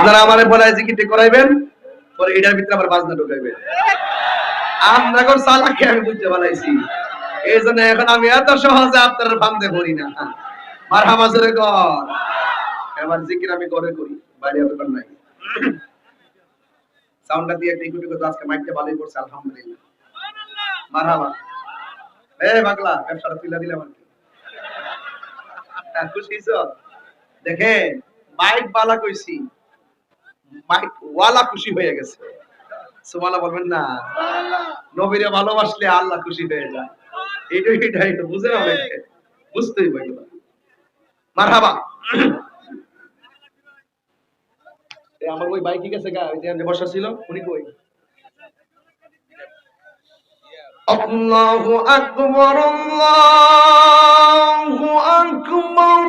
আপনারা আমারে বলে জিকিরটি করাইবেন? পরে এটার ভিতরে আবার বাজনা ঢুকাইবেন। আমরা এখন চালাকি আমি বুঝতে পারাইছি। এই জন্য এখন আমি এত সহজে আপনার ফান্দে করি না। মার হামাজরে কর। এবার জিকির আমি করে করি, বাইরে কর নাই। সাউন্ডটা দিয়ে একটা ইকুটি করতে আজকে মাইকটা ভালোই করছে, আলহামদুলিল্লাহ। মারহাবা। এ পাগলা, ব্যবসাটা তুলে দিলাম আর কি খুশি? দেখেন, মাইক বালা কইছি। ওয়ালা খুশি হয়ে গেছে। বলবেন না। নবীরে ভালোবাসলে আল্লাহ খুশি হয়ে যায়। এইটাই এটাই তো বুঝে না বুঝতেই পারি মারহাবা। আমার ওই গেছে গা, ওই বসা ছিল, উনি কই? আল্লাহু আকবার আল্লাহু আকবার।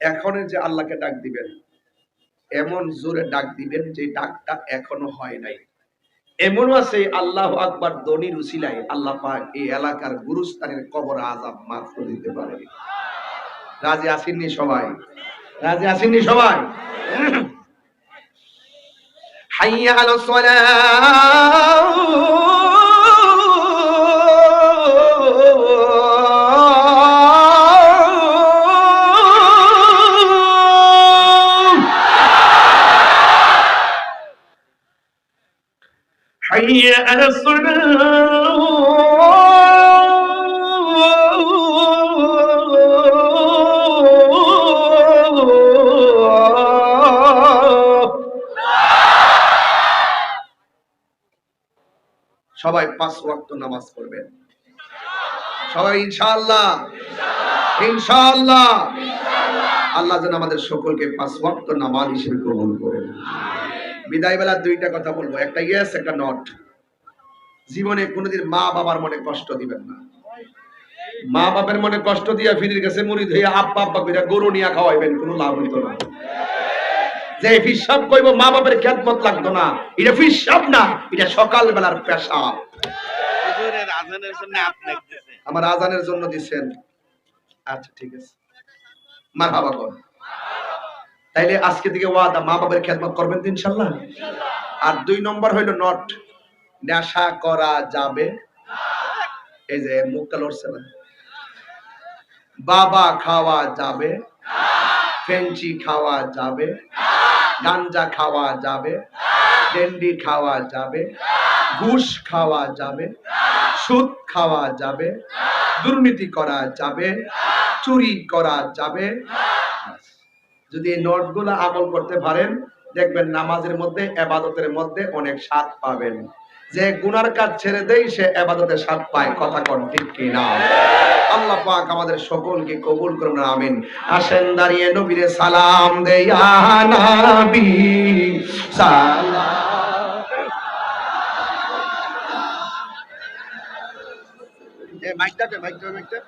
এখন যে আল্লাহকে ডাক দিবেন, এমন জোরে ডাক দিবেন যে ডাকটা এখনও হয় নাই। এমনও আছে, আল্লাহ আকবার দনির উসিলায় আল্লাহ পাক এই এলাকার গুরুস্থানের কবর আজাব মাফ করে দিতে পারে। রাজি আসেননি সবাই? রাজি আসেননি সবাই? হাইয়া আলো حي على الصلاة সবাই পাঁচ ওয়াক্ত নামাজ পড়বেন সবাই ইনশাআল্লাহ ইনশাআল্লাহ আল্লাহ যেন আমাদের সকলকে পাঁচ ওয়াক্ত নামাজ হিসেবে গ্রহণ করেন বিদায় বেলা দুইটা কথা বলব। একটা ইয়েস একটা নট জীবনে কোনোদিন মা বাবার মনে কষ্ট দিবেন না। মা বাবার মনে কষ্ট দিয়া ফিরির কাছে মুড়ি ধুইয়া আব্বা আব্বা কইরা গরু নিয়া খাওয়াইবেন কোনো লাভ হইতো না। যে ফিসাব কইব মা বাবার খেদমত লাগতো না এটা ফিসাব না এটা সকাল বেলার পেশাব। হুজুরের আজানের জন্য আমার আজানের জন্য দিচ্ছেন আচ্ছা ঠিক আছে। মার কর। তাইলে আজকে থেকে ওয়াদা মা বাবার খেদমত করবেন তো ইনশাল্লাহ? আর দুই নম্বর হইল নট। নেশা করা যাবে? এই যে মুখটা লড়ছে না। বাবা খাওয়া যাবে? ফেঞ্চি খাওয়া যাবে? গাঞ্জা খাওয়া যাবে? ডেন্ডি খাওয়া যাবে? ঘুষ খাওয়া যাবে? সুদ খাওয়া যাবে? দুর্নীতি করা যাবে? চুরি করা যাবে? যদি এই নোটগুলো আমল করতে পারেন, দেখবেন নামাজের মধ্যে, এবাদতের মধ্যে অনেক স্বাদ পাবেন। যে গুনার কাজ ছেড়ে দেই, সে আবাদতে স্বাদ পায়। কথা কন ঠিক কি না? আল্লাহ পাক আমাদের সকলকে কবুল করুন, আমিন। আসেন, দাঁড়িয়ে নবীরে সালাম দেয়া নবী সালাম। মাইকটা মাইকটা মাইকটা